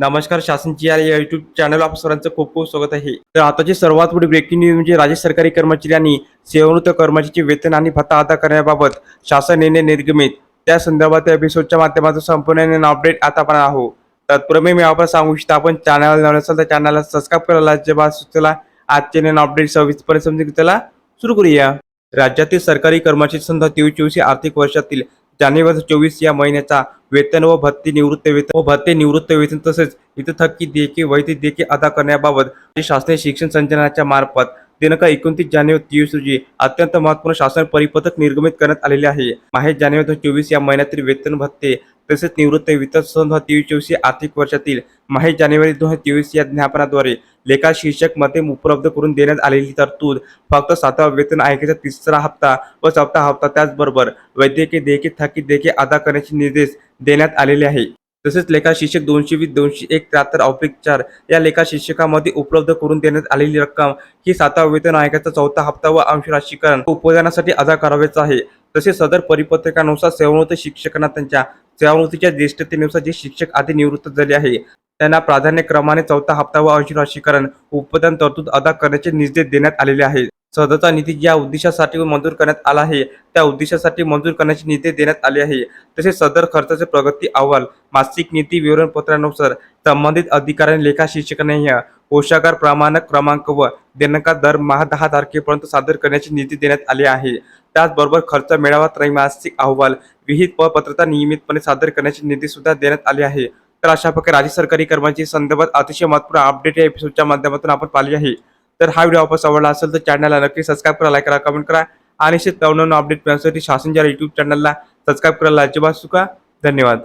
नमस्कार शासनची या YouTube channel आप खूप खूप स्वागत आहे. तर आताची सर्वात मोठी ब्रेकिंग न्यूज म्हणजे राज्य सरकारी कर्मचाऱ्यांनी सेवानिवृत्त कर्मचाऱ्याचे वेतन आणि भत्ता अदा करण्याबाबत शासन निर्णय निर्गमित. त्या संदर्भात एपिसोडच्या माध्यमातून संपूर्ण अपडेट आता आपण आहो तत्पूर्वी मी आपण सांगू इच्छितो आपण चॅनल नवीन तर चॅनलला सबस्क्राईब करायला जेव्हा सुचला आजचे नवीन अपडेट सविस्तरपणे समजून त्याला सुरू करूया. राज्यातील सरकारी कर्मचारी संघ तेवीस चोवीस आर्थिक वर्षातील जानेवारी चोवीस या महिन्याचा वेतन व भत्ते निवृत्त वेतन व भत्ते निवृत्त वेतन तसेच इथे थक्की देयके वैध देयके अदा करण्याबाबत शासकीय शिक्षण संचालनाच्या मार्फत दिनांक एकोणतीस जानेवारी तेवीस रोजी अत्यंत महत्त्वपूर्ण शासन परिपत्रक निर्गमित करण्यात आलेले आहे. माहे जानेवारी दोन चोवीस या महिन्यातील वेतन भत्ते तसेच निवृत्त वित्त सन तेवीस चोवीस या आर्थिक वर्षातील माहे जानेवारी दोन हजार तेवीस या ज्ञापनाद्वारे लेखा शीर्षकमध्ये उपलब्ध करून देण्यात आलेली तरतूद फक्त सातवा वेतन आयोगाचा तिसरा हप्ता व चौथा हप्ता त्याचबरोबर वैद्यकीय देयके थकीत देयके अदा करण्याचे निर्देश देण्यात आलेले आहे. तसेच लेखा शीर्षक दोनशे वीस दोनशे एक त्र्याहत्तर ऑब्लिक चार या लेखा शीर्षकामध्ये उपलब्ध करून देण्यात आलेली रक्कम ही सातवा वेतन आयोगाचा चौथा हप्ता व अंश राशीकरण उपदानासाठी अदा करावेच आहे. तसेच सदर परिपत्रकानुसार सेवानिवृत्त शिक्षकांना त्यांच्या सेवानिवृत्तीच्या ज्येष्ठतेनुसार जे शिक्षक आधी निवृत्त झाले आहे त्यांना प्राधान्यक्रमाने चौथा हप्ता व अंश राशीकरण उपदान तरतूद अदा करण्याचे निर्देश देण्यात आलेले आहेत. सदरचा निधी ज्या उद्देशासाठी मंजूर करण्यात आला आहे. त्या उद्देशासाठी मंजूर करण्याचे निर्देश देण्यात आले आहे. तसेच सदर खर्चाचे प्रगती अहवाल मासिक नीती विवरणपत्रानुसार संबंधित अधिकाऱ्यांनी लेखा शिक्षकांनी कोशागार प्रमाणक क्रमांक व दिनांकात दर महा दहा तारखेपर्यंत सादर करण्याचे निर्देश देण्यात आले आहे. त्याचबरोबर खर्च मेळावा त्रैमासिक अहवाल विहित व पत्रता नियमितपणे सादर करण्याचे निर्देश सुद्धा देण्यात आले आहे. तर अशा प्रकारे राज्य सरकारी कर्मचारी संदर्भात अतिशय महत्त्वपूर्ण अपडेट या एपिसोडच्या माध्यमातून आपण पाहिली आहे. तर हा व्हिडिओ आपण आवडला असेल तर चॅनलला नक्की सबस्क्राईब करा लाईक करा कमेंट करा. आणि असे नवनवीन अपडेट मिळण्यासाठी शासनच्या युट्यूब चॅनलला सबस्क्राईब करायला अजिबात चुका धन्यवाद.